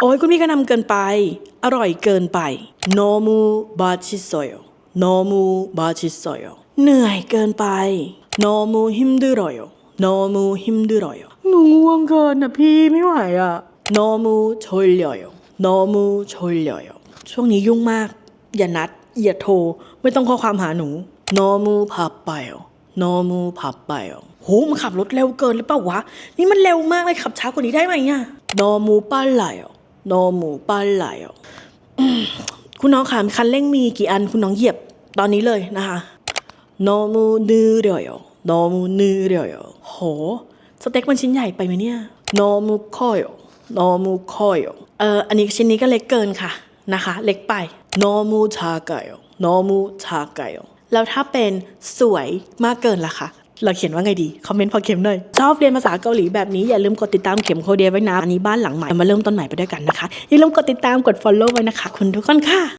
โอ้ยคุณพี่ก็นำเกินไป อร่อยเกินไป โนมูบาชิโซโยโนมูบาชิโซโยเหนื่อยเกินไป โนมูฮิมดุโรโยโนมูฮิมดุโรโยหนูง่วงเกินนะพี่ไม่ไหวอะโนมูโชยเลโยโนมูโชยเลโยช่วงนี้ยุ่งมาก อย่านัด อย่าโทร ไม่ต้องข้อความหาหนู โนมูพับไปโนมูพับไปโหมันขับรถเร็วเกินหรือเปล่าวะ นี่มันเร็วมากเลยขับช้ากว่านี้ได้ไหมเนี่ยโนมูป้าไหล โนมูปลาไหลคุณน้องขามคันเร่งมีกี่อันคุณน้องเหยียบตอนนี้เลยนะคะโนมูนือเดียวโนมูนือเดียวโห สเต็กมันชิ้นใหญ่ไปไหมเนี่ยโนมูคอยโนมูคอยเอออันนี้ชิ้นนี้ก็เล็กเกินค่ะนะคะ เล็กไปโนมูชาไก่โนมูชาไก่แล้วถ้าเป็นสวยมากเกินล่ะคะ เราเขียนว่าไงดี คอมเมนต์พอเข็มหน่อยชอบเรียนภาษาเกาหลีแบบนี้อย่าลืมกดติดตามเข็มโคเดียไว้นะอันนี้บ้านหลังใหม่มาเริ่มต้นใหม่ไปด้วยกันนะคะอย่าลืมกดติดตามกด follow ไว้นะคะ คุณทุกคนค่ะ